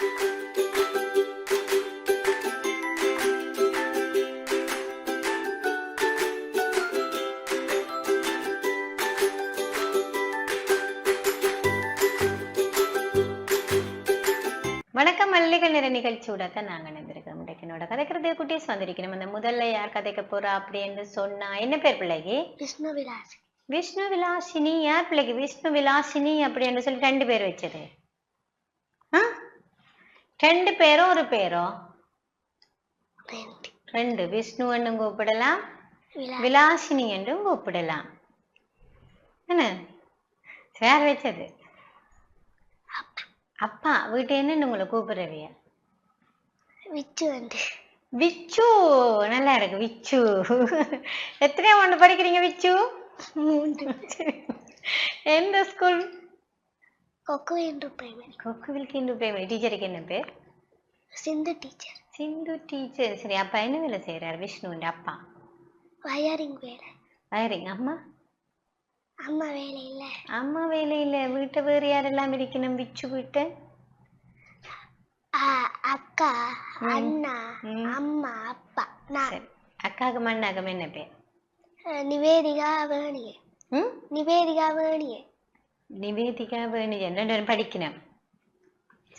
வணக்கம் மல்லிகை நிற நிகழ்ச்சியோட தான் நாங்கள் நினைந்திருக்கோம் இன்றைக்கு என்னோட கதைக்கிறது குட்டீஸ் வந்திருக்கணும் அந்த முதல்ல யார் கதைக்க போறா அப்படின்னு சொன்னா என்ன பேர் பிள்ளைக்கு? விஷ்ணு விலாஸ் விஷ்ணு விலாசினி. யார் பிள்ளைக்கு? விஷ்ணு விலாசினி அப்படின்னு சொல்லி ரெண்டு பேர் வச்சது. ரெண்டு பேரோ ஒரு பேரோ? ரெண்டு. விஷ்ணு என்றும் கூப்பிடலாம். விலா விலாசினி என்றும் கூப்பிடலாம். என்ன? யார் வச்சது. அப்பா. வீட்டு என்ன உங்களை கூப்பிடுறவிய விச்சு வந்து. விச்சு. நல்லா இருக்கு விச்சு. எத்தனை ஒன்று படிக்கிறீங்க விச்சு? எந்த ஸ்கூல்? கொக்கு என்று பிரைமரி. கொக்குவிலுக்கு இன்னும் பேர் டீச்சருக்கு என்ன பேர்? சிந்து டீச்சர் சிந்து டீச்சர் சரி அப்பா என்ன வேலை செய்கிறார் விஷ்ணுன்ற அப்பா? வயரிங் வேலை. வயரிங் அம்மா? அம்மா வேலை இல்ல. அம்மா வேலையில் வீட்டை வேறு யாரெல்லாம் இருக்கணும் விச்சு வீட்டை? ஆ, அக்கா அண்ணா ம். அம்மா அப்பா நான். சரி. அக்காவுக்கு மண்ணாகம் என்ன பேர்? அஹ், நிவேதிகா வேணியே ம் நிவேதிகா வேணியே நிவேதிகா வேணுஜன் ரெண்டு பேரும் படிக்கணும்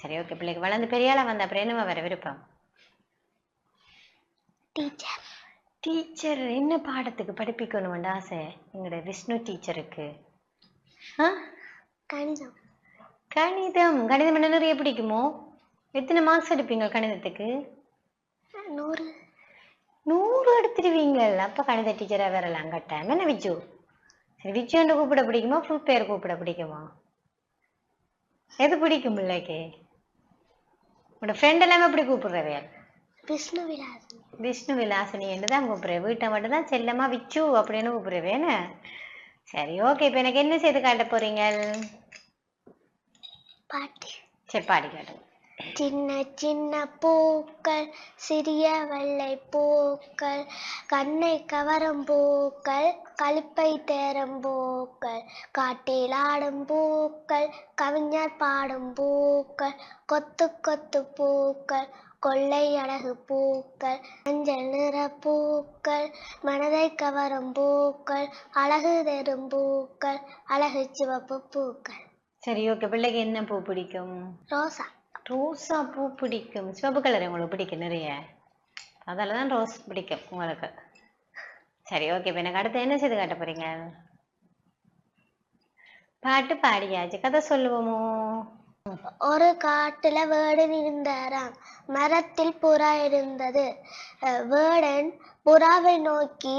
சரி ஓகே பிள்ளைக்கு வளர்ந்து பெரிய ஆளா வந்த அப்புறம் என்னமா வர விருப்பம்? டீச்சர் டீச்சர் என்ன பாடத்துக்கு படிப்பிக்கணும்னு ஆசை? எங்களோட விஷ்ணு டீச்சருக்கு கணிதம். கணிதம். கணிதம் என்ன நிறைய பிடிக்குமோ? எத்தனை மார்க்ஸ் எடுப்பீங்க கணிதத்துக்கு? நூறு. நூறு எடுத்துடுவீங்க. அப்போ கணித டீச்சராக வரலாம் கட்டாயம் என்ன விஜு? சரி விஜுன்னு கூப்பிட பிடிக்குமா? ஃபுல் பேர் கூப்பிட பிடிக்குமா? எது பிடிக்கும் பிள்ளைக்கு? உன்னோட ஃப்ரெண்ட் எல்லாமே எப்படி கூப்பிடுறவையா விஷ்ணு விலாஸ் விஷ்ணு விலாசினி என்று தான் கூப்பிடுறேன். வீட்டை மட்டும் தான் செல்லமா விச்சு அப்படின்னு கூப்பிடுறேன் சரி ஓகே இப்போ எனக்கு என்ன செய்து காட்ட போறீங்க பாட்டு. சரி பாடி காட்டுங்க. சின்ன சின்ன பூக்கள் சிறிய வெள்ளை பூக்கள் கண்ணை கவரும் பூக்கள் களிப்பை தேரும் பூக்கள் காட்டில் ஆடும் பூக்கள் கவிஞர் பாடும் பூக்கள் கொத்து கொத்து பூக்கள் கொள்ளை அழகு பூக்கள் மஞ்சள் நிற பூக்கள் மனதை கவரும் பூக்கள் அழகு தரும் பூக்கள் அழகு சிவப்பு பூக்கள். சரி ஓகே பிள்ளைக்கு என்ன பூ பிடிக்கும்? ரோசா. ரோஸா பூ பிடிக்கும். சிவப்பு கலர் உங்களுக்கு பிடிக்கும் நிறைய. அதில் தான் ரோஸ் பிடிக்கும் உங்களுக்கு. சரி ஓகே இப்போ எனக்கு அடுத்து என்ன செய்து காட்ட போறீங்க? பாட்டு பாடியாச்சு. கதை சொல்லுவோமோ? ஒரு காட்டுல வேடன் இருந்தாராம் மரத்தில் புறா இருந்தது. வேடன் புறாவை நோக்கி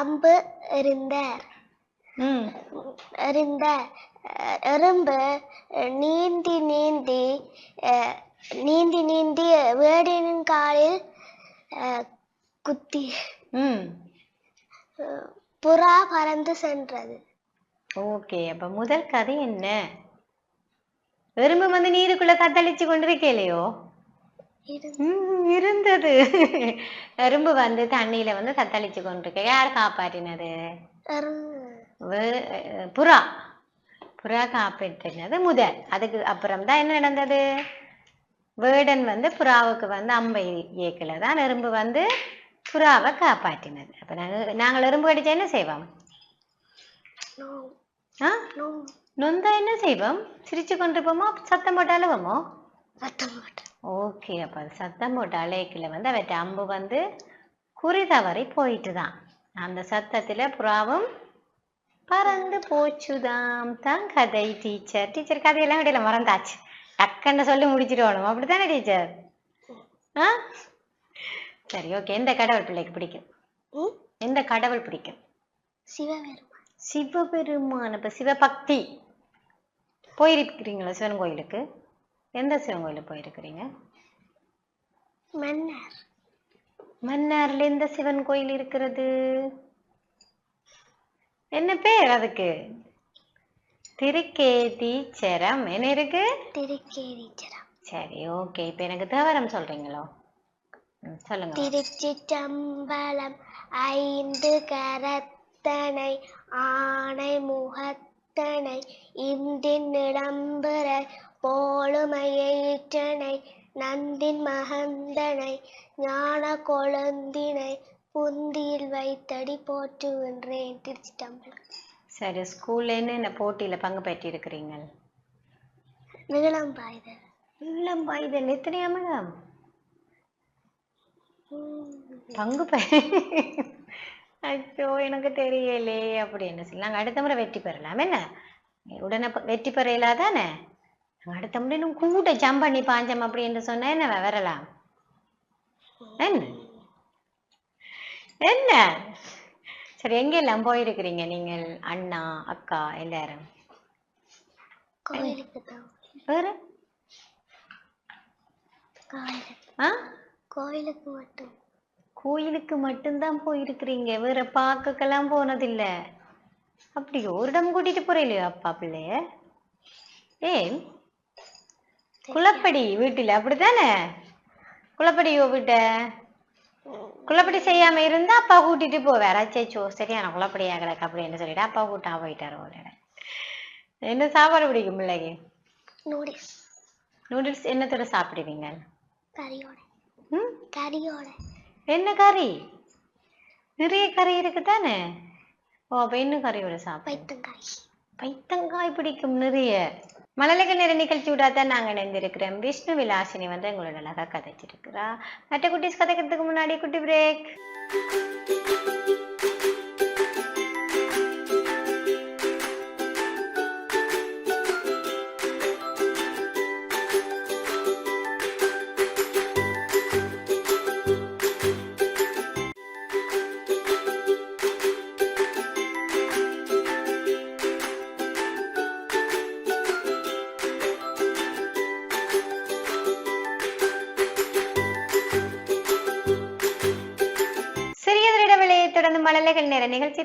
அம்பு எறிந்த அஹ் எறும்பு நீந்தி நீந்தி நீந்தி நீந்தி வேடனின் காலில் குத்தி. புறா பறந்து சென்றது. ஓகே அப்ப முதல் கதை என்ன? எறும்பு வந்து நீருக்குள்ள தத்தளிச்சு கொண்டிருக்கலையோ இருந்தது. எறும்பு வந்து தண்ணியில வந்து தத்தளிச்சு கொண்டிருக்க. யார் காப்பாற்றினது? புறா. புறா காப்பாற்றினது முதல். அதுக்கு அப்புறம் தான் என்ன நடந்தது? வேடன் வந்து புறாவுக்கு வந்து அம்பை இயக்கல. தான் எறும்பு வந்து புறாவை காப்பாற்றினது. அப்ப நாங்க நாங்கள் எறும்பு கடிச்சா என்ன செய்வோம்? ஆ? நொந்தா என்ன செய்வோம்? சிரிச்சு கொண்டிருப்போமோ சத்தம் போட்டு அழுவோமோ? சத்தம் ஓகே அப்போ அது சத்தம் போட்டு அலைக்கில் வந்து அவற்றை அம்பு வந்து குறி தவறி போயிட்டு தான் அந்த சத்தத்தில் புறாவும் பறந்து போச்சுதாம் தான் கதை டீச்சர் டீச்சர் கதையெல்லாம் இடையில மறந்தாச்சு. டக்குன்னு சொல்லி முடிச்சிருவோம் அப்படித்தானே டீச்சர் ஆ? சரி ஓகே எந்த கடவுள் பிள்ளைக்கு பிடிக்கும்? எந்த கடவுள் பிடிக்கும். சிவபெருமான். சிவபெருமான். இப்போ சிவபக்தி. போயிருக்கிறீங்களா சிவன் கோயிலுக்கு? எந்த சிவன் கோயிலுக்கு போயிருக்கிறீங்க? மன்னர். மன்னார்ல எந்த சிவன் கோயில் இருக்கிறது? என்ன பேர் அதுக்கு? திருக்கேதீச்சரம் என்ன இருக்கு? திருக்கேதீச்சரம் சரி ஓகே இப்போ எனக்கு தேவரம் சொல்றீங்களோ? சொல்லுங்க. திருச்சிற்றம்பலம் ஐந்து கரத்தனை ஆணை முகத்தனை இந்தின் இடம்புற போலுமையேற்றனை நந்தின் மகந்தனை ஞான கொழுந்தினை புந்தியில் வைத்தடி போற்றுகின்றேன் திருச்சிட்டம்பலம். சரி ஸ்கூல்ல என்னென்ன போட்டியில பங்கு பெற்றிருக்கிறீங்க நீளம் பாய்தல். இளம் வயதில் எத்தனையா மேடம் பங்கு பெ அச்சோ எனக்கு தெரியலே அப்படின்னு சொல்லி. நாங்கள் அடுத்த முறை வெற்றி பெறலாம். என்ன? உடனே வெற்றி பெற இயலாதானே நாங்கள் அடுத்த முறை இன்னும் கூட ஜம்ப் பண்ணி பாஞ்சம் அப்படின்னு சொன்னா என்ன வரலாம் என்ன? என்ன? சரி எங்கெல்லாம் போயிருக்கிறீங்க நீங்கள்? அண்ணா அக்கா எல்லாரும்? வேற? கோயிலுக்கு. மட்டும். கோயிலுக்கு மட்டும்தான் போயிருக்கிறீங்க. வேற பார்க்கக்கெல்லாம் போனதில்ல. அப்படியோ ஒரு இடம் கூட்டிட்டு போறீங்களோ அப்பா பிள்ளைய ஏன் குளப்படி வீட்டுல அப்படித்தானே? குளப்படியோ வீட்ட? குளப்படி செய்யாம இருந்தா அப்பா கூட்டிட்டு போவார். அச்சோ சரியான குளப்படி ஆகலக்கு அப்படின்னு சொல்லிட்டு அப்பா கூட்டா போயிட்டாரு ஒரு என்ன சாப்பாடு பிடிக்கும் பிள்ளைக்கு? நூடுல்ஸ் நூடுல்ஸ் என்னத்தோட சாப்பிடுவீங்க? கறியோட. ம்? கறியோட. என்ன கறி? நிறைய கறி இருக்கு தானே ஓ அப்ப என்ன கறியோட சாப்பிடு பைத்தங்காய். பைத்தங்காய் பிடிக்கும் நிறைய. மலலக நேர நிகழ்ச்சி தான் நாங்கள் இணைந்திருக்கிறோம். விஷ்ணு விலாசினி வந்து எங்களோட அழகா கதைச்சிருக்கிறா மற்ற குட்டீஸ் கதைக்கிறதுக்கு முன்னாடி குட்டி பிரேக்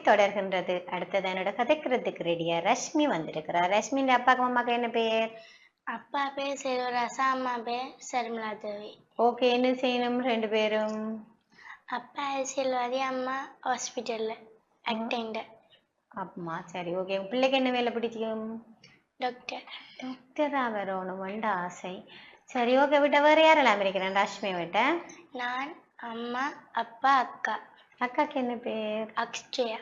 தொடர்கின்றது. அடுத்தது என்னோட கதைக்கிறதுக்கு ரெடியா ரஷ்மி வந்திருக்கிறா ரஷ்மியின் அப்பாக்கு அம்மாக்கு என்ன பேர்? அப்பா பேர் செல்வராசா அம்மா பேர் சர்மிளா தேவி. ஓகே என்ன செய்யணும் ரெண்டு பேரும்? அப்பா செல்வாதி அம்மா ஹாஸ்பிட்டல்ல அட்டெண்டர் அம்மா சரி ஓகே பிள்ளைக்கு என்ன வேலை பிடிக்கும்? டாக்டர் டாக்டரா வரணும்னு ஆசை. சரி ஓகே விட்ட வேற யாரெல்லாம் இருக்கிறேன் ரஷ்மி விட்ட? நான் அம்மா அப்பா அக்கா. அக்காக்கு என்ன பேர்? அக்ஷயா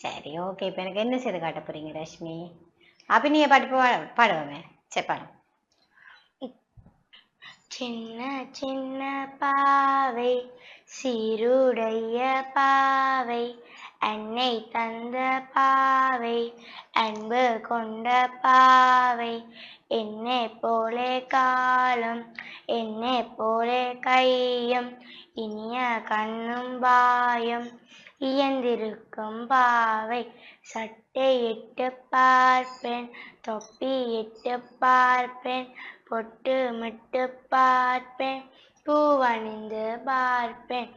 சரி ஓகே இப்போ எனக்கு என்ன செய்து காட்ட போறீங்க ரஷ்மி? அபிநய பாட்டு பா- பாடுவோமே. சரி பாடும் சின்ன சின்ன பாவை சீருடைய பாவை அன்னை தந்த பாவை அன்பு கொண்ட பாவை என்னை போலே காலம் என்னை போலே கையும் இனிய கண்ணும் பாயம் இயந்திருக்கும் பாவை. சட்டை இட்டு பார்ப்பேன் தொப்பி இட்டு பார்ப்பேன் பொட்டு மிட்டு பார்ப்பேன் பூவணிந்து பார்ப்பேன்.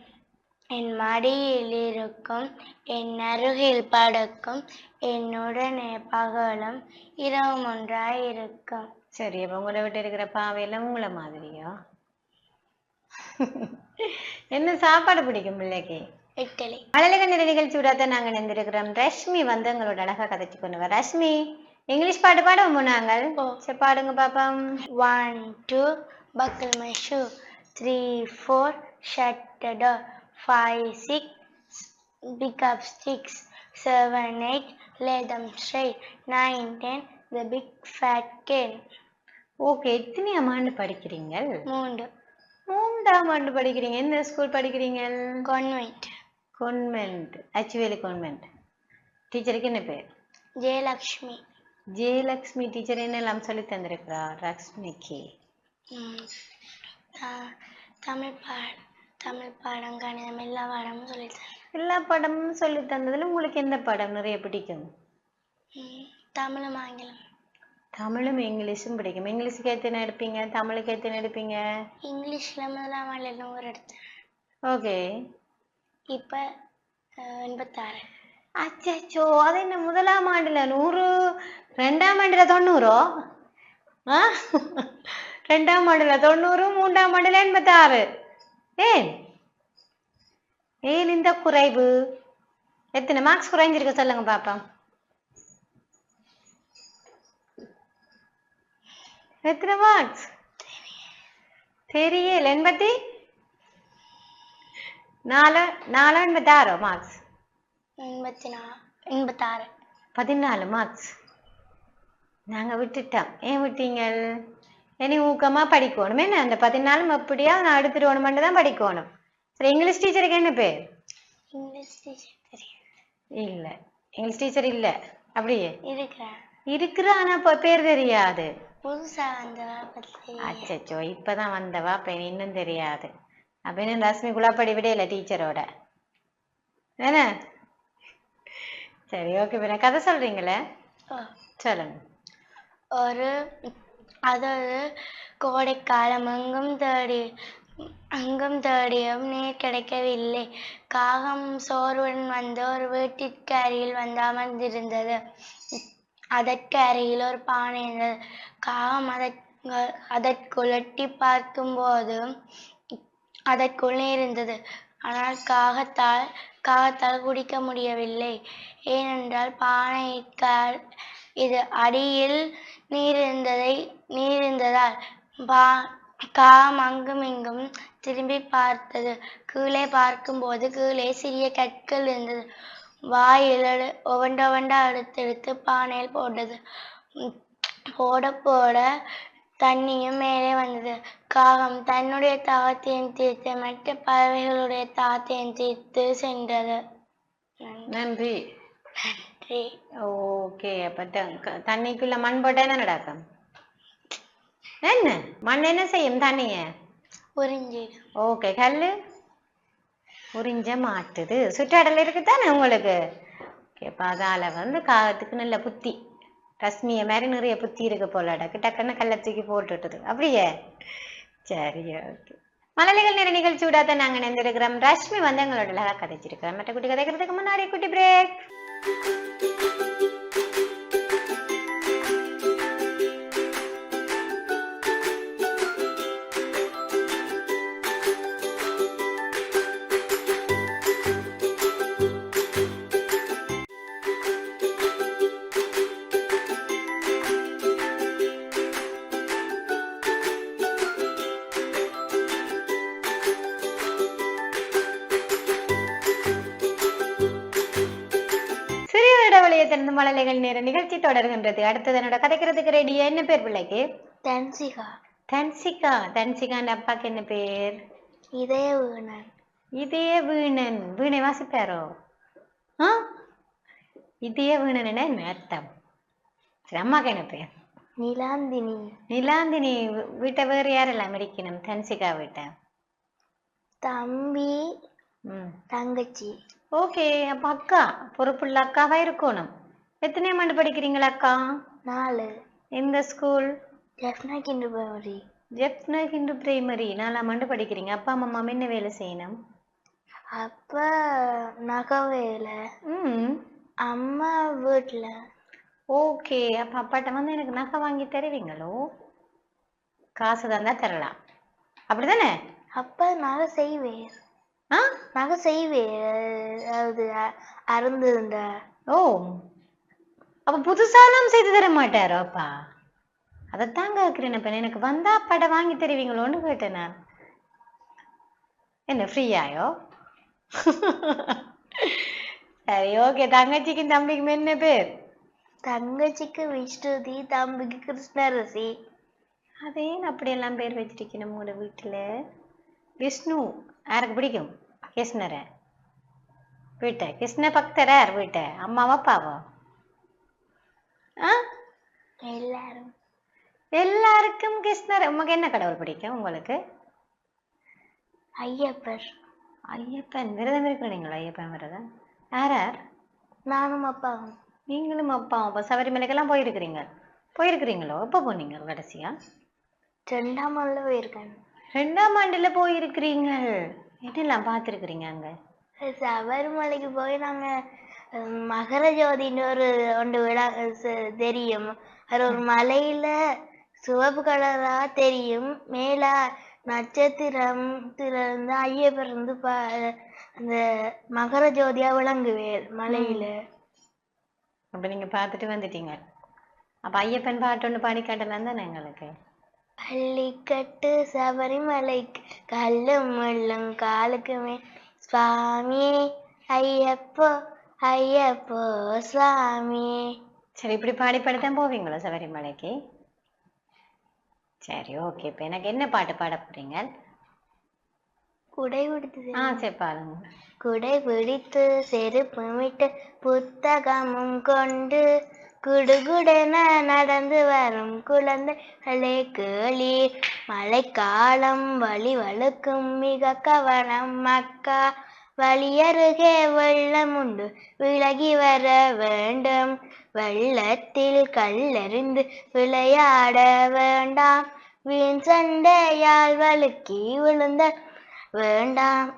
என் மடியில் இருக்கும் என் அருகில் படுக்கும் என்னுடனே பகலும் இரவும் ஒன்றாய் இருக்கும். சரி அப்போ உங்களை விட்டு இருக்கிற பாவையெல்லாம் உங்களை மாதிரியா? என்ன சாப்பாடு பிடிக்கும் பிள்ளைக்கு? இட்டலி அழகு நிற நிகழ்ச்சி விடாத நாங்க நினைந்திருக்கிறோம் ரஷ்மி வந்து எங்களோட அழகா கதைச்சு கொண்டு வர ரஷ்மி இங்கிலீஷ் பாட்டு பாடுவோம் நாங்கள். சரி பாடுங்க பாப்போம் buckle my shoe. Three, four, shut the door. Five, six, pick up sticks. Seven, eight, lay them straight. Nine, ten, the big fat. Okay எத்தனையாம் ஆண்டு படிக்கிறீங்க மூன்று மூன்றாம் ஆண்டு படிக்கிறீங்க எந்த ஸ்கூல் படிக்கிறீங்க convent. கான்வென்ட் அச்சுவேலி கான்வென்ட் டீச்சருக்கு என்ன பேர்? ஜெயலக்ஷ்மி. ஜெயலக்ஷ்மி டீச்சர் என்னெல்லாம் சொல்லி தந்திருக்கிறா லக்ஷ்மிக்கு தமிழ் பாட தமிழ் பாடம் கணிதம் எல்லா பாடமும் சொல்லித்தரேன் எல்லா படமும் சொல்லி தந்ததுல உங்களுக்கு எந்த படம் நிறைய பிடிக்கும்? தமிழும் ஆங்கிலம். தமிழும் இங்கிலீஷும் பிடிக்கும். இங்கிலீஷுக்கு எத்தனை எடுப்பீங்க? தமிழுக்கு எத்தனை எடுப்பீங்க? இங்கிலீஷில் முதலாம் நூறு எடுத்தேன். ஓகே. இப்போ எண்பத்தாறு. அச்சோ அது என்ன முதலாம் ஆண்டுல? நூறு ரெண்டாம் ஆண்டில் தொண்ணூறோ? ஆ? ரெண்டாம் ஆண்டுல தொண்ணூறு மூன்றாம் ஆண்டில் எண்பத்தாறு. ஏன்? ஏன் இந்த குறைவு? எத்தனை மார்க்ஸ் குறைஞ்சிருக்கு சொல்லுங்க பாப்பா எத்தனை மார்க்ஸ் தெரியல. எண்பத்தி நாலு நாலு எண்பத்தாறோ மார்க்ஸ் எண்பத்தி நா எண்பத்தாறு பதினாலு மார்க்ஸ் நாங்க விட்டுட்டோம் ஏன் விட்டீங்க இனி ஊக்கமா படிக்கணும் என்ன அந்த பதினாலும் அப்படியா நான் எடுத்துட்டு தான் படிக்கணும் சரி இங்கிலீஷ் டீச்சருக்கு என்ன பேர் இங்கிலீஷ் டீச்சர் தெரியும் இல்ல இங்கிலீஷ் டீச்சர் இல்ல அப்படியே இருக்கிறேன் இருக்கிற ஆனா இப்ப பேர் தெரியாது புதுசா வந்தவா அச்சச்சோ இப்பதான் வந்தவா அப்ப இன்னும் தெரியாது அப்ப இன்னும் ரஷ்மி குலாப்படி விடையில டீச்சரோட என்ன சரி ஓகே பின்ன கதை சொல்றீங்களே சொல்லுங்க ஒரு அதாவது கோடைக்காலம் எங்கும் தேடி அங்கும் தேடியும் நீர் கிடைக்கவில்லை காகம் சோர்வுடன் வந்து ஒரு வீட்டிற்கு அருகில் வந்து அமர்ந்திருந்தது அதற்கு அருகில் ஒரு பானை இருந்தது காகம் அதற்கு அதற்குள் எட்டி பார்க்கும்போது அதற்குள்ளே இருந்தது. ஆனால் காகத்தால் காகத்தால் குடிக்க முடியவில்லை. ஏனென்றால் பானைக்கால் இது அடியில் நீர் இருந்ததை நீர் இருந்ததால் பா காகம் அங்கும் இங்கும் திரும்பி பார்த்தது. கீழே பார்க்கும்போது கீழே சிறிய கற்கள் இருந்தது. வாயில் எடு- ஒவண்ட ஒவண்டா பானையில் போட்டது. போட போட தண்ணியும் மேலே வந்தது. காகம் தன்னுடைய தாகத்தையும் தீர்த்து மற்ற பறவைகளுடைய தாகத்தையும் தீர்த்து சென்றது. நன்றி. நன்றி. ஓகே அப்ப தண்ணிக்குள்ள மண் போட்டா என்ன நடக்கும்? என்ன? மண் என்ன செய்யும் தண்ணிய? புரிஞ்சிடும் ஓகே கல்லு? உறிஞ்ச மாட்டுது. சுற்றாடல் இருக்குதானே உங்களுக்கு? ஓகே அதால வந்து காகத்துக்கு நல்ல புத்தி. ரஷ்மியை மாதிரி நிறைய புத்தி இருக்கு போல டக்கு டக்குன்னு கல்லை தூக்கி போட்டுட்டுது அப்படியே? சரி ஓகே மலலைகள் நிறைய நிகழ்ச்சியோட தான் நாங்க நினைந்திருக்கிறோம் ரஷ்மி வந்து எங்களோட அழகாக கதைச்சிருக்கிறோம் மற்ற குட்டி கதைக்கிறதுக்கு முன்னாடி குட்டி பிரேக் மலலைகள் நேர நிகழ்ச்சி தொடர்கின்றது. அடுத்தது என்னோட கதைக்கிறதுக்கு ரெடியா என்ன பேர் பிள்ளைக்கு? தன்சிகா. தன்சிகா. தன்சிகாண்ட அப்பாக்கு என்ன பேர்? இதே வீணன். இதே வீணன். வீணை வாசிப்பாரோ? ஆ? இதே வீணன் என்ன அர்த்தம்? சரி அம்மாக்கு என்ன பேர்? நிலாந்தினி. நிலாந்தினி. வீட்டை வேறு யாரெல்லாம் இருக்கணும் தன்சிகா வீட்டை? தம்பி தங்கச்சி. ஓகே. அப்ப அக்கா. பொறுப்புள்ள அக்காவா இருக்கணும்? எத்தனை ஆண்டு படிக்கிறீங்களா அக்கா? நாலு. எந்த ஸ்கூல்? ஜெஃப்னா கிண்டு பவரி ஜெப்னா ஹிந்து பிரைமரி. நாலாம் ஆண்டு படிக்கிறீங்க. அப்பா அம்மா என்ன வேலை செய்யணும்? அப்ப நகை வேலை. ம். அம்மா வீட்டுல ஓகே. அப்ப அப்பாட்ட வந்து எனக்கு நகை வாங்கி தருவீங்களோ? காசு தந்தா தரலாம். அப்படிதானே? அப்ப நகை செய்வேன். ஆ? நகை செய்வேன். அதாவது அ- அருந்திருந்த. ஓ. அப்ப புதுசாலாம் செய்து தர மாட்டாரோ அப்பா? அதைத்தான் கேட்கிறேன் இப்ப எனக்கு வந்தா அப்பாட்ட வாங்கி தருவீங்களோன்னு கேட்டேன் நான். என்ன ஃப்ரீயாயோ சரி ஓகே தங்கச்சிக்கும் தம்பிக்கும் என்ன பேர்? தங்கச்சிக்கு விஷ்ணுதி தம்பிக்கு கிருஷ்ணரசி. அதேன் அப்படியெல்லாம் பேர் வச்சிருக்கணும் உங்களோட வீட்டுல. விஷ்ணு யாருக்கு பிடிக்கும்? கிருஷ்ணரை. வீட்டை. கிருஷ்ண பக்தர் யார் வீட்டை? அம்மாவா ஆ எல்லாரும். எல்லாருக்கும் கிருஷ்ணர் உமக்கு என்ன கடவுள் பிடிக்கும் உங்களுக்கு? ஐயப்பர். ஐயப்பன் விரதம் இருக்கிறீங்களா ஐயப்பன் விரதம்? யார் யார்? நானும் அப்பாவும். நீங்களும் அப்பா அப்பா சபரிமலைக்கெல்லாம் போயிருக்கிறீங்க. போயிருக்கிறீங்களோ? எப்போ போனீங்க கடைசியா? ரெண்டாம் ஆள்ல போயிருக்கேன். ரெண்டாம் ஆண்டுல போயிருக்கிறீங்க. என்னெல்லாம் பார்த்துருக்கிறீங்க அங்க? சபரிமலைக்கு போய் நாங்க ஹம், மகர ஜோதின்னு ஒரு ஒன்று விழா தெரியும். அது ஒரு மலையில சிவப்பு கலரா தெரியும். மேல நட்சத்திரம் இருந்து ஐயப்பர் இருந்து பா அந்த மகர ஜோதியா விளங்குவேர் மலையில. அப்ப நீங்க பார்த்துட்டு வந்துட்டீங்க. அப்ப ஐயப்பன் பாட்டு ஒன்று பாடி காட்டலாம் தானே எங்களுக்கு? பள்ளிக்கட்டு சபரிமலைக்கு கல்லும் முள்ளும் காலுக்குமே சுவாமியே ஐயப்போ ஐயப்போ சுவாமியே சரி இப்படி பாடி பாடித்தான் போவீங்களா சபரிமலைக்கு? சரி ஓகே இப்போ எனக்கு என்ன பாட்டு பாட போறீங்க? குடை பிடித்தது ஆ சரி பாருங்க குடை பிடித்து செருப்பு விட்டு புத்தகமும் கொண்டு குடுகுடென நடந்து வரும் குழந்தைகளே கேளீர். மழைக்காலம் வழி வழுக்கும் மிக கவனம் மக்கா வழியருகே வெள்ளமுண்டு விலகி வர வேண்டும். வெள்ளத்தில் கல்லெறிந்து விளையாட வேண்டாம். வீண் சண்டையால் வழுக்கி விழுந்த வேண்டாம்.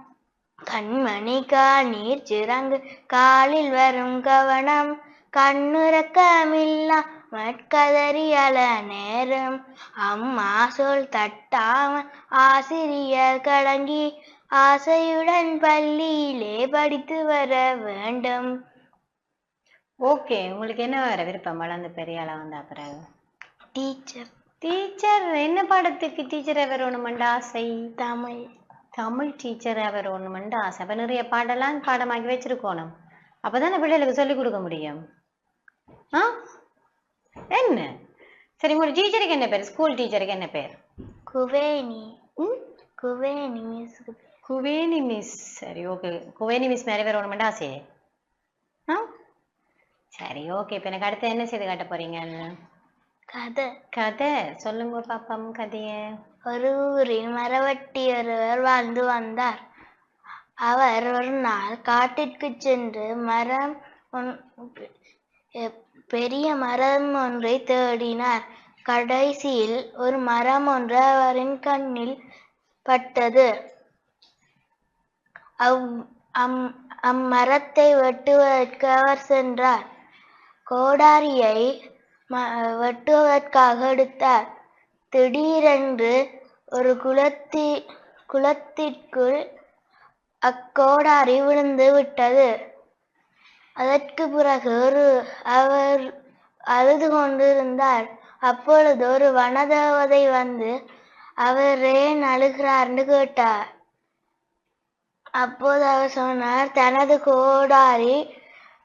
கண்மணி கால் நீர் சிறங்கு காலில் வரும் கவனம். கண்ணுறக்கமில்லா மட்கதறியல நேரம். அம்மா சொல் தட்டாம ஆசிரியர் கடங்கி ஆசையுடன் பள்ளியிலே படித்து வர வேண்டும். ஓகே உங்களுக்கு என்ன வேற விருப்பம்? வளர்ந்து பெரிய ஆளா வந்தா பிறகு? டீச்சர் டீச்சர் என்ன பாடத்துக்கு டீச்சரை வரணுமெண்டு ஆசை? தமிழ். தமிழ் டீச்சரை வரணுமெண்டு ஆசை. அப்ப நிறைய பாடலாம் பாடமாக்கி வச்சிருக்கணும். அப்பதானே பிள்ளைகளுக்கு சொல்லி கொடுக்க முடியும்? ஆ? என்ன? சரி உங்களோட டீச்சருக்கு என்ன பேர்? ஸ்கூல் டீச்சருக்கு என்ன பேர்? குவேணி. ம்? குவேணி மிஸ்க்கு குவேனி மிஸ் சரி ஓகே குவேனி மிஸ் மேலே பேர் வரணுமெண்டு ஆசையே ஆ? சரி ஓகே இப்போ எனக்கு அடுத்து என்ன செய்து காட்ட போறீங்க? கதை. கதை. சொல்லுங்க பாப்பம் கதையை. ஒரு ஊரில் மரவட்டி ஒருவர் வாழ்ந்து வந்தார். அவர் ஒரு நாள் காட்டிற்கு சென்று மரம் பெரிய மரம் ஒன்றை தேடினார். கடைசியில் ஒரு மரம் ஒன்று அவரின் கண்ணில் பட்டது. அவ் அம் அம்மரத்தை வெட்டுவதற்கு அவர் சென்றார். கோடாரியை ம- வெட்டுவதற்காக எடுத்தார். திடீரென்று ஒரு குளத்தி குளத்திற்குள் அக்கோடாரி விழுந்து விட்டது. அதற்கு பிறகு ஒரு அவர் அழுது கொண்டிருந்தார். அப்பொழுது ஒரு வனதேவதை வந்து அவர் ஏன் அழுகிறார்னு கேட்டார். அப்போது அவர் சொன்னார் தனது கோடாரி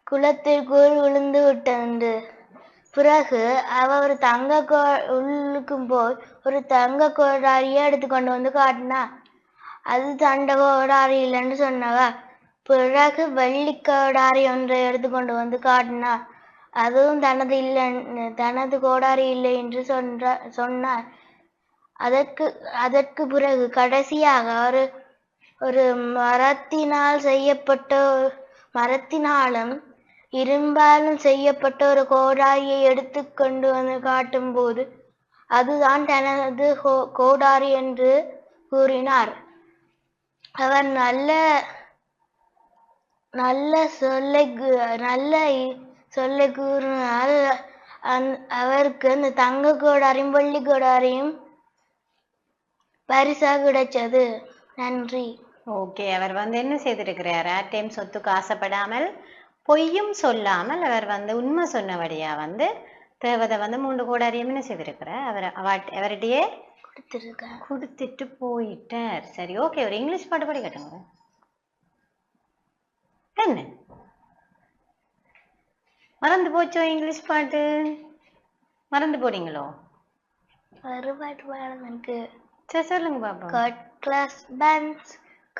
குளத்திற்குள் விழுந்து விட்டது. பிறகு அவர் ஒரு தங்க கோ உள்ளுக்கும் போய் ஒரு தங்க கோடாரியை எடுத்து கொண்டு வந்து காட்டினா அது தண்ட கோடாரி இல்லைன்னு சொன்னவ? பிறகு வெள்ளி கோடாரி ஒன்றை எடுத்து கொண்டு வந்து காட்டினா அதுவும் தனது இல்லை தனது கோடாரி இல்லை என்று சொன்ற சொன்னார். அதற்கு அதற்கு பிறகு கடைசியாக ஒரு ஒரு மரத்தினால் செய்யப்பட்ட மரத்தினாலும் இரும்பாலும் செய்யப்பட்ட ஒரு கோடாரியை எடுத்து கொண்டு வந்து காட்டும்போது அதுதான் தனது கோ- கோடாரி என்று கூறினார். அவர் நல்ல நல்ல சொல்லை கு- நல்ல சொல்லை கூறினால் அந்- அவருக்கு அந்த தங்க கோடாரியும் வெள்ளி கோடாரியும் பரிசாக கிடைச்சது. நன்றி. ஓகே அவர் வந்து என்ன செய்திருக்கிறார்? டைம் சொத்துக்கு ஆசைப்படாமல் பொய்யும் சொல்லாமல் அவர் வந்து உண்மை சொன்னபடியா வந்து தேவதை வந்து மூன்று கோடாரியும் என்ன செய்திருக்கிறார்? அவர் அவர்கிட்டயே கொடுத்துருக்கேன் கொடுத்துட்டு போயிட்டார். சரி ஓகே ஒரு இங்கிலீஷ் பாட்டு படிக்கட்டுங்க என்ன? மறந்து போச்சோ இங்கிலீஷ் பாட்டு? மறந்து போறீங்களோ ஒரு பாட்டு பாடம் எனக்கு சரி சொல்லுங்க பாப்பா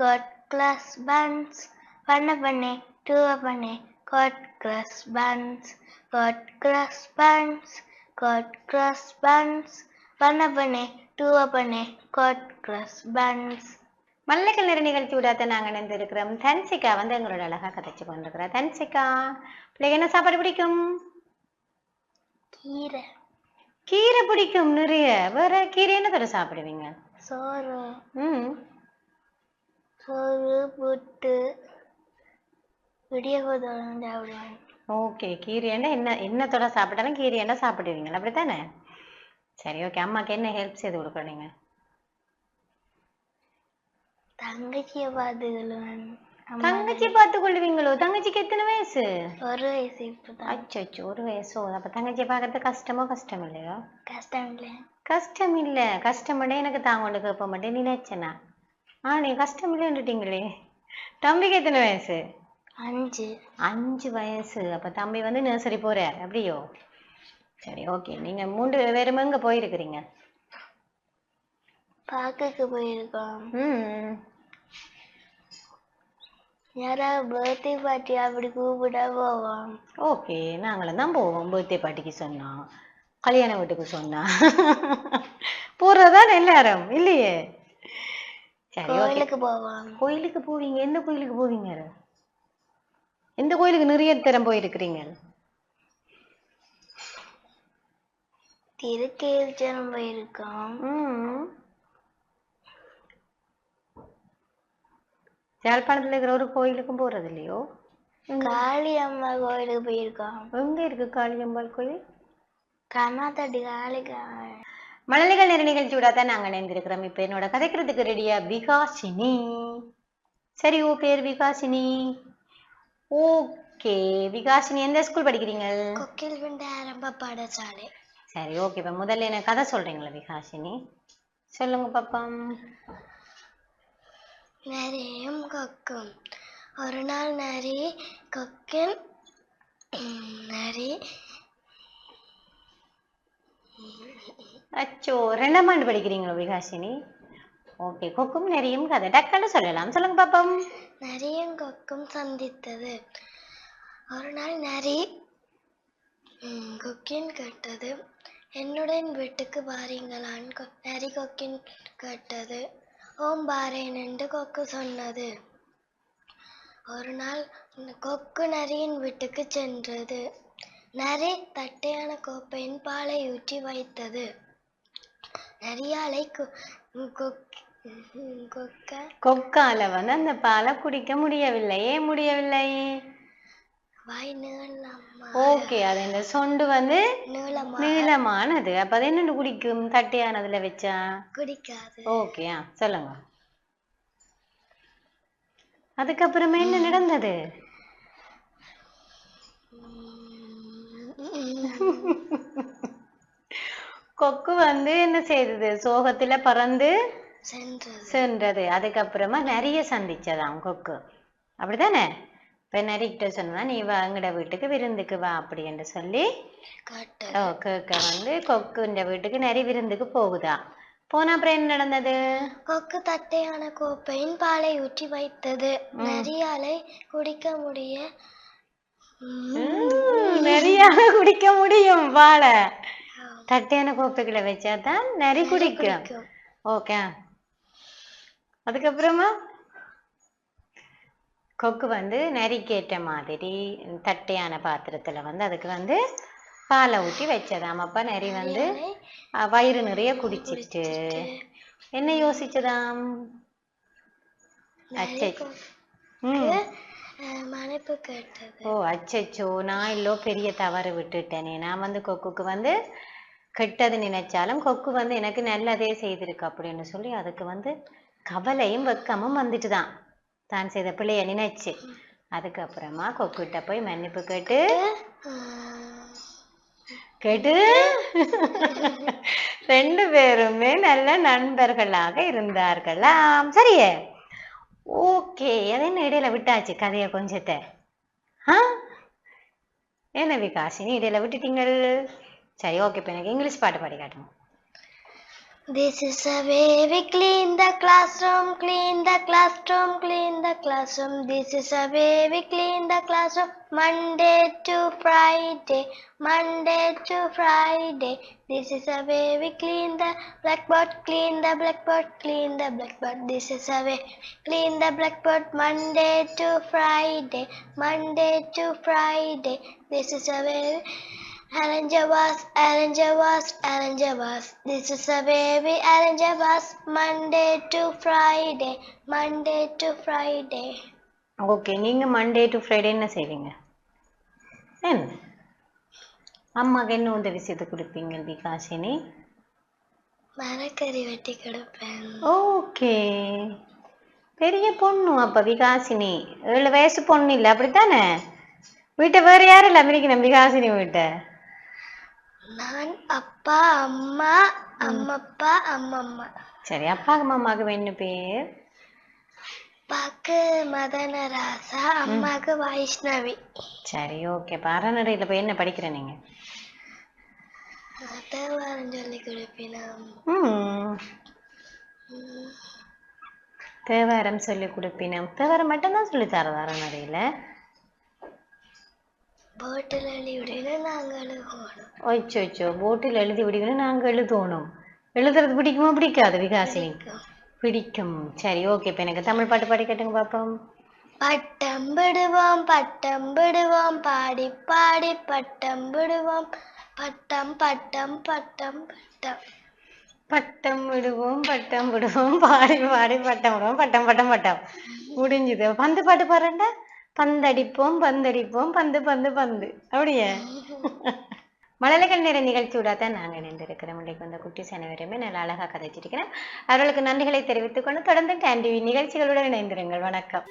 Cut class bands, cut class bands, பண்ண பண்ணே டூ பண்ணே cut class bands, cut class bands, cut class bands, பண்ண பண்ணே டூ பண்ணே cut class bands. மல்லிகள் நிற நிகழ்ச்சி விடாத நாங்க இணைந்திருக்கிறோம். தன்சிகா வந்து எங்களோட அழகா கதைச்சு கொண்டிருக்கிறா தன்சிகா பிள்ளைக்கு என்ன சாப்பாடு பிடிக்கும்? கீரை. கீரை பிடிக்கும் நிறைய வேற கீரை என்ன தர சாப்பிடுவீங்க? சோறு. ம். சோறு புட்டு விடிய கோதம் சாப்பிடுவேன். ஓகே கீரையண்டா என்ன என்னத்தோட சாப்பிட்டாலும் கீரையண்டா சாப்பிடுவீங்களா அப்படித்தானே? சரி ஓகே அம்மாக்கு என்ன ஹெல்ப் செய்து கொடுக்குறீங்க தங்கச்சியை பார்த்துக்கலாம் தங்கச்சி பார்த்து கொள்ளுவீங்களோ? தங்கச்சிக்கு எத்தனை வயசு? ஒரு வயசு இப்பதான். அச்சோ ஒரு வயசோ. அப்ப தங்கச்சியை பார்க்கறது கஷ்டமோ கஷ்டம் இல்லையோ? கஷ்டம் இல்லை கஷ்டம் இல்ல. கஷ்டப்பட எனக்கு தான் கொண்டு கேட்ப மாட்டேன் நினைச்சேனா? ஆ நீ கஷ்டம் இல்லைன்னுட்டீங்களே தம்பிக்கு எத்தனை வயசு? அஞ்சு. அஞ்சு வயசு. அப்ப தம்பி வந்து நர்சரி போறார் அப்படியோ? சரி ஓகே நீங்க மூன்று பேரும் எங்க போயிருக்கிறீங்க? பார்க்குக்கு போயிருக்கோம். ம் யாராவது பர்த்டே பார்ட்டி அப்படி கூப்பிட்டா போவோம். ஓகே நாங்களும் தான் போவோம் பர்த்டே பார்ட்டிக்கு சொன்னோம் கல்யாண வீட்டுக்கு சொன்னா. போறதா எல்லாரும் இல்லையே? கோயிலுக்கு போவோம். கோயிலுக்கு போவீங்க? எந்த கோயிலுக்கு போவீங்க? எந்த கோயிலுக்கு நிறைய தரம் போயிருக்கிறீங்க? திருக்கேவிச்சரம் போயிருக்கோம். யாழ்ப்பாணத்துல இருக்கிற ஒரு கோயிலுக்கும் போறது இல்லையோ? காளி அம்மா கோயிலுக்கு போயிருக்கோம். எங்க இருக்கு காளியம்பாள் கோயில்? கர்நாத்தடி காளி கா- மழலைகள் நேர நிகழ்ச்சியோட தான் நாங்க இணைந்திருக்கிறோம். இப்ப என்னோட கதைக்கிறதுக்கு ரெடியா விகாசினி. சரி ஓ பேர் விகாசினி. ஓகே விகாசினி எந்த ஸ்கூல் படிக்கிறீங்க கொக்கில் விண்ட ஆரம்ப பாடசாலை. சரி ஓகே. இப்ப முதல்ல எனக்கு கதை சொல்றீங்களா விகாசினி? சொல்லுங்க பாப்பம். நரியும் கொக்கும். ஒரு நாள் நரி கொக்கின் நரி அச்சோ ரெண்டாம் ஆண்டு படிக்கிறீங்களா விகாசினி? ஓகே கொக்கும் நெறியும் கதை. டக்குன்னு சொல்லலாம். சொல்லுங்க பாப்போம். நரியும் கொக்கும் சந்தித்தது. ஒரு நாள் நரி கொக்கின் கேட்டது. என்னுடன் வீட்டுக்கு வாரீங்களான்னு நரி கொக்கின் கேட்டது. ஓம் பாரேன் என்று கொக்கு சொன்னது. ஒரு நாள் இந்த கொக்கு நரியின் வீட்டுக்கு சென்றது. நரி தட்டையான கோப்பையின் பாலை ஊற்றி வைத்தது. நரியாலை கொக்க கொக்கால வந்து அந்த பாலை குடிக்க முடியவில்லை ஏன் முடியவில்லை. வாய் நீளமா ஓகே அது இந்த சொண்டு வந்து நீளமா நீளமானது. அப்ப அது என்னண்டு குடிக்கும்? தட்டையானதுல வச்சா? குடிக்காது. ஓகே சொல்லுங்க. அதுக்கப்புறமே என்ன நடந்தது? கொக்கு வந்து என்ன செய்தது? சோகத்துல பறந்து சென்றது. அதுக்கப்புறமா நிறைய சந்திச்சதாம் கொக்கு. அப்படிதானே இப்ப நரிக்கிட்ட சொன்னா நீ வா எங்கட வீட்டுக்கு விருந்துக்கு வா அப்படி என்று சொல்லி ஓ கேட்க வந்து கொக்கு இந்த வீட்டுக்கு நரி விருந்துக்கு போகுதா? போன அப்புறம் என்ன நடந்தது? கொக்கு தட்டையான கோப்பையின் பாலை ஊற்றி வைத்தது. நரியாலை குடிக்க முடிய நிறைய குடிக்க முடியும் பாலை தட்டையான கோப்பைகளை வச்சாதான் நரி குடிக்கும். ஓகே. அதுக்கப்புறமா கொக்கு வந்து நரிக்கேற்ற மாதிரி தட்டையான பாத்திரத்துல வந்து அதுக்கு வந்து பாலை ஊத்தி வச்சதாம். அப்ப நரி வந்து வயிறு நிறைய குடிச்சிட்டு. என்ன யோசிச்சதாம்? அச்சை ம். மன்னிப்பு கேட்டது. ஓ அச்சச்சோ நான் இல்லோ பெரிய தவறு விட்டுட்டேனே. நான் வந்து கொக்குக்கு வந்து கெட்டது நினைச்சாலும் கொக்கு வந்து எனக்கு நல்லதே செய்திருக்கு அப்படின்னு சொல்லி அதுக்கு வந்து கவலையும் வெக்கமும் வந்துட்டுதான். தான் செய்த பிள்ளைய நினைச்சு. அதுக்கப்புறமா கொக்குகிட்ட போய் மன்னிப்பு கேட்டு கேட்டு ரெண்டு பேருமே நல்ல நண்பர்களாக இருந்தார்களாம். சரியே? ஓகே அது என்ன இடையில விட்டாச்சு கதையை கொஞ்சத்தை? ஆ? என்ன விகாசினி இடையில விட்டுட்டீங்கள்? சரி ஓகே இப்போ எனக்கு இங்கிலீஷ் பாட்டு பாடி காட்டுங்க. This is a way we clean the classroom, clean the classroom, clean the classroom. This is a way we clean the classroom. Monday to Friday, Monday to Friday. This is a way we clean the blackboard, clean the blackboard, clean the blackboard. This is a way clean the blackboard. Monday to Friday, Monday to Friday. This is a way. Arrange a was, arrange a was, arrange a was. This is a baby, arrange a was. Monday to Friday, Monday to Friday. Okay நீங்க Monday to Friday என்ன செய்வீங்க? என்ன? அம்மாக்கு என்ன உதவி செய்து கொடுப்பீங்க விகாசினி? மரக்கறி வெட்டி கொடுப்பேன். ஓகே பெரிய பொண்ணு அப்ப விகாசினி. ஏழு வயசு பொண்ணு இல்ல அப்படித்தானே? வீட்டை வேற யாரும் இல்ல அமெரிக்கணும் விகாசினி வீட்டை? நான் அப்பா அம்மா அம்மப்பா அம்மம்மா. சரி அப்பாக்கு மாமாக்கு என்ன பேர்? அப்பாக்கு மதனராசா அம்மாக்கு வைஷ்ணவி. சரி ஓகே. பாரநடையில் போய் என்ன படிக்கிற நீங்க? தேவாரம் சொல்லி கொடுப்பினோம். ம். தேவாரம் சொல்லி கொடுப்பினம். தேவாரம் மட்டும்தான் சொல்லி தரது அறநடையில் ஓச்சோ ஓச்சோ போட்டில் எழுதி விடுக்கணும் நாங்கள் எழுதணும் எழுதுறது பிடிக்குமா? பிடிக்காது விகாசினி. பிடிக்கும். சரி ஓகே இப்போ எனக்கு தமிழ் பாட்டு பாடி கேட்டுங்க பார்ப்போம் பட்டம் விடுவோம் பட்டம் விடுவோம். பாடி பாடி பட்டம் விடுவோம். பட்டம் பட்டம் பட்டம் பட்டம். பட்டம் விடுவோம் பட்டம் விடுவோம். பாடி பாடி பட்டம் விடுவோம். பட்டம் பட்டம் பட்டம். முடிஞ்சுது. பந்து பாட்டு பாருண்டா பந்தடிப்போம் பந்தடிப்போம் பந்து பந்து பந்து. அப்படியே? மழலைகள் நேர நிகழ்ச்சியோட தான் நாங்கள் இணைந்திருக்கிறோம். இன்றைக்கு வந்த குட்டி அனைவருமே நல்லா அழகாக கதைச்சிருக்கிறேன். அவர்களுக்கு நன்றிகளை தெரிவித்துக் கொண்டு தொடர்ந்து டான் டிவி நிகழ்ச்சிகளுடன் இணைந்திருங்கள். வணக்கம்.